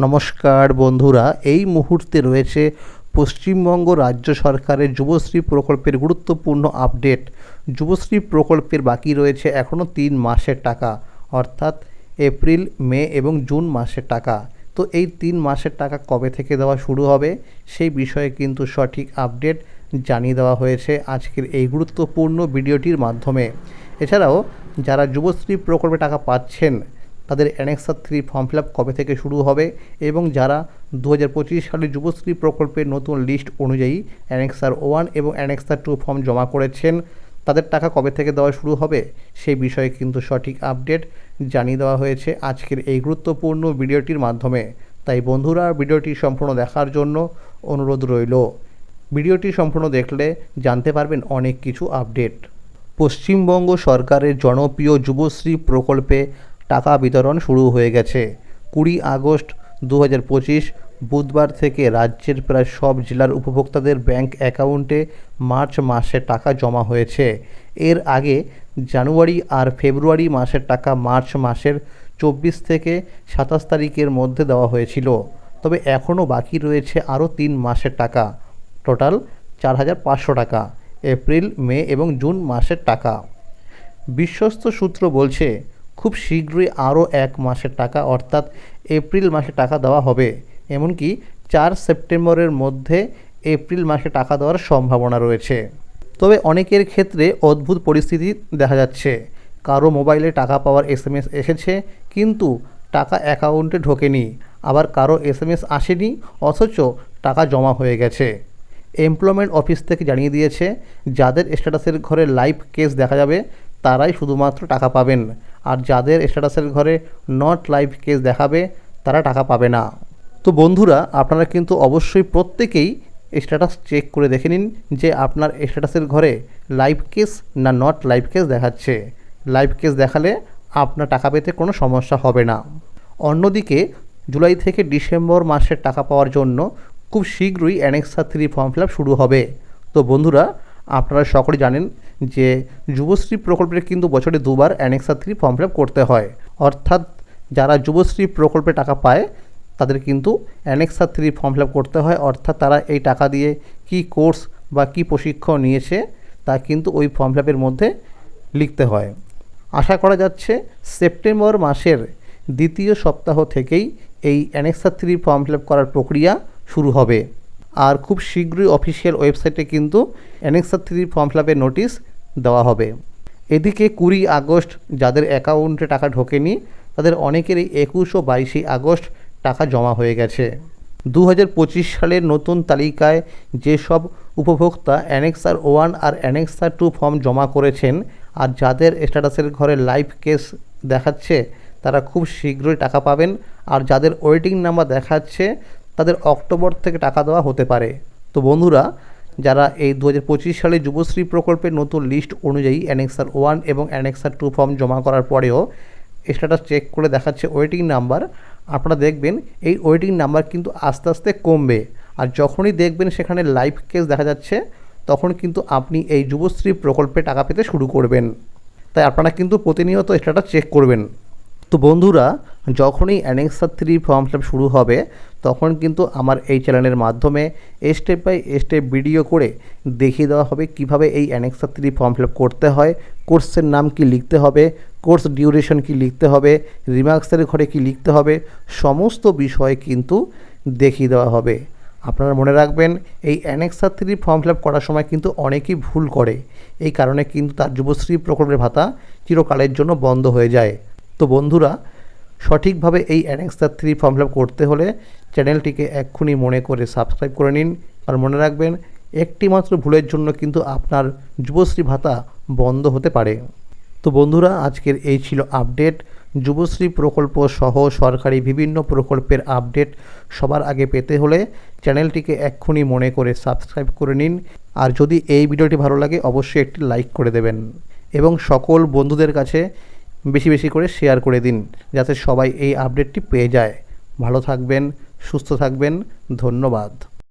নমস্কার বন্ধুরা, এই মুহূর্তে রয়েছে পশ্চিমবঙ্গ রাজ্য সরকারের যুবশ্রী প্রকল্পের গুরুত্বপূর্ণ আপডেট। যুবশ্রী প্রকল্পের বাকি রয়েছে এখনও তিন মাসের টাকা, অর্থাৎ এপ্রিল, মে এবং জুন মাসের টাকা। তো এই তিন মাসের টাকা কবে থেকে দেওয়া শুরু হবে, সেই বিষয়ে কিন্তু সঠিক আপডেট জানিয়ে দেওয়া হয়েছে আজকের এই গুরুত্বপূর্ণ ভিডিওটির মাধ্যমে। এছাড়াও, যারা যুবশ্রী প্রকল্পে টাকা পাচ্ছেন তাদের অ্যানেক্সার থ্রি ফর্ম ফিল কবে থেকে শুরু হবে এবং যারা দু হাজার পঁচিশ সালে যুবশ্রী প্রকল্পের নতুন লিস্ট অনুযায়ী অ্যানেক্সার ওয়ান এবং অ্যানেক্সার টু ফর্ম জমা করেছেন, তাদের টাকা কবে থেকে দেওয়া শুরু হবে সেই বিষয়ে কিন্তু সঠিক আপডেট জানিয়ে দেওয়া হয়েছে আজকের এই গুরুত্বপূর্ণ ভিডিওটির মাধ্যমে। তাই বন্ধুরা, ভিডিওটি সম্পূর্ণ দেখার জন্য অনুরোধ রইল। ভিডিওটি সম্পূর্ণ দেখলে জানতে পারবেন অনেক কিছু আপডেট। পশ্চিমবঙ্গ সরকারের জনপ্রিয় যুবশ্রী প্রকল্পে টাকা বিতরণ শুরু হয়ে গেছে। কুড়ি আগস্ট দু হাজার পঁচিশ, বুধবার থেকে রাজ্যের প্রায় সব জেলার উপভোক্তাদের ব্যাংক অ্যাকাউন্টে মার্চ মাসে টাকা জমা হয়েছে। এর আগে জানুয়ারি আর ফেব্রুয়ারি মাসের টাকা মার্চ মাসের চব্বিশ থেকে সাতাশ তারিখের মধ্যে দেওয়া হয়েছিল। তবে এখনও বাকি রয়েছে আরও তিন মাসের টাকা। টোটাল চার হাজার পাঁচশো টাকা। এপ্রিল, মে এবং জুন মাসের টাকা। বিশ্বস্ত সূত্র বলছে খুব শীঘ্রই আরও এক মাসের টাকা, অর্থাৎ এপ্রিল মাসে টাকা দেওয়া হবে। এমনকি চার সেপ্টেম্বরের মধ্যে এপ্রিল মাসে টাকা দেওয়ার সম্ভাবনা রয়েছে। তবে অনেকের ক্ষেত্রে অদ্ভুত পরিস্থিতি দেখা যাচ্ছে। কারও মোবাইলে টাকা পাওয়ার এস এসেছে, কিন্তু টাকা অ্যাকাউন্টে ঢোকেনি। আবার কারও এস এম এস আসেনি, অথচ টাকা জমা হয়ে গেছে। এমপ্লয়মেন্ট অফিস থেকে জানিয়ে দিয়েছে, যাদের স্ট্যাটাসের ঘরে লাইভ কেস দেখা যাবে, তারাই শুধুমাত্র টাকা পাবেন। আর যাদের স্ট্যাটাসের ঘরে নট লাইভ কেস দেখাবে, তারা টাকা পাবে না। তো বন্ধুরা, আপনারা কিন্তু অবশ্যই প্রত্যেকেই স্ট্যাটাস চেক করে দেখে নিন যে আপনার স্ট্যাটাসের ঘরে লাইভ কেস না নট লাইভ কেস দেখাচ্ছে। লাইভ কেস দেখালে আপনার টাকা পেতে কোনো সমস্যা হবে না। অন্যদিকে, জুলাই থেকে ডিসেম্বর মাসের টাকা পাওয়ার জন্য খুব শীঘ্রই অ্যানেক্সা থ্রি ফর্ম ফিল শুরু হবে। তো বন্ধুরা, আপনারা সকলে জানেন যে যুবশ্রী প্রকল্পে কিন্তু বছরে দুবার অ্যানেক্সা থ্রি ফর্ম ফিল করতে হয়। অর্থাৎ যারা যুবশ্রী প্রকল্পে টাকা পায়, তাদের কিন্তু অ্যানেক্সা থ্রি ফর্ম ফিল করতে হয়। অর্থাৎ তারা এই টাকা দিয়ে কি কোর্স বা কি প্রশিক্ষণ নিয়েছে, তা কিন্তু ওই ফর্ম ফিল মধ্যে লিখতে হয়। আশা করা যাচ্ছে সেপ্টেম্বর মাসের দ্বিতীয় সপ্তাহ থেকেই এই অ্যানেক্সা থ্রি ফর্ম ফিল করার প্রক্রিয়া শুরু হবে। আর খুব শীঘ্রই অফিসিয়াল ওয়েবসাইটে কিন্তু annexure three form fill notice দেওয়া হবে। এদিকে কুড়ি আগস্ট যাদের অ্যাকাউন্টে টাকা ঢোকেনি, তাদের অনেকেরই একুশ ও বাইশে আগস্ট টাকা জমা হয়ে গেছে। দু হাজার পঁচিশ সালের নতুন তালিকায় যেসব উপভোক্তা অ্যানেক্সার ওয়ান আর অ্যানেক্সার টু ফর্ম জমা করেছেন আর যাদের স্ট্যাটাসের ঘরে লাইভ কেস দেখাচ্ছে, তারা খুব শীঘ্রই টাকা পাবেন আর যাদের ওয়েটিং নাম্বার দেখাচ্ছে, তাদের অক্টোবর থেকে টাকা দেওয়া হতে পারে। তো বন্ধুরা যারা এই দু হাজার পঁচিশ সালে যুবশ্রী প্রকল্পের নতুন লিস্ট অনুযায়ী অ্যানেক্সার ওয়ান এবং অ্যানেক্সার টু ফর্ম জমা করার পরেও স্ট্যাটাস চেক করে দেখাচ্ছে ওয়েটিং নাম্বার আপনারা দেখবেন এই ওয়েটিং নাম্বার কিন্তু আস্তে আস্তে কমবে। আর যখনই দেখবেন সেখানে লাইভ কেস দেখা যাচ্ছে, তখন কিন্তু আপনি এই যুবশ্রী প্রকল্পে টাকা পেতে শুরু করবেন। তাই আপনারা কিন্তু প্রতিনিয়ত স্ট্যাটাস চেক করবেন। তো বন্ধুরা, যখনই অ্যানেক্সার থ্রি ফর্ম ফিল শুরু হবে, তখন কিন্তু আমার এই চ্যানেলের মাধ্যমে স্টেপ বাই স্টেপ ভিডিও করে দেখিয়ে দেওয়া হবে কীভাবে এই অ্যানেক্সার থ্রি ফর্ম ফিল করতে হয় কোর্সের নাম কি লিখতে হবে কোর্স ডিউরেশন কি লিখতে হবে রিমার্কসের ঘরে কি লিখতে হবে, সমস্ত বিষয় কিন্তু দেখিয়ে দেওয়া হবে। আপনারা মনে রাখবেন, এই অ্যানেক্সার থ্রি ফর্ম ফিল করার সময় কিন্তু অনেকেই ভুল করে। এই কারণে কিন্তু তার যুবশ্রী প্রকল্পের ভাতা চিরকালের জন্য বন্ধ হয়ে যায়। তো বন্ধুরা, সঠিকভাবে এই অ্যানেক্সার থ্রি ফর্ম ফিল করতে হলে চ্যানেলটিকে এক্ষুনি মনে করে সাবস্ক্রাইব করে নিন। আর মনে রাখবেন, একটি মাত্র ভুলের জন্য কিন্তু আপনার যুবশ্রী ভাতা বন্ধ হতে পারে। তো বন্ধুরা, আজকের এই ছিল আপডেট যুবশ্রী প্রকল্প সহ সরকারি বিভিন্ন প্রকল্পের আপডেট সবার আগে পেতে হলে চ্যানেলটিকে এক্ষুনি মনে করে সাবস্ক্রাইব করে নিন। আর যদি এই ভিডিওটি ভালো লাগে, অবশ্যই একটি লাইক করে দেবেন। এবং সকল বন্ধুদের কাছে বেশি বেশি করে শেয়ার করে দিন, যাতে সবাই এই আপডেটটি পেয়ে যায়। ভালো থাকবেন, সুস্থ থাকবেন, ধন্যবাদ।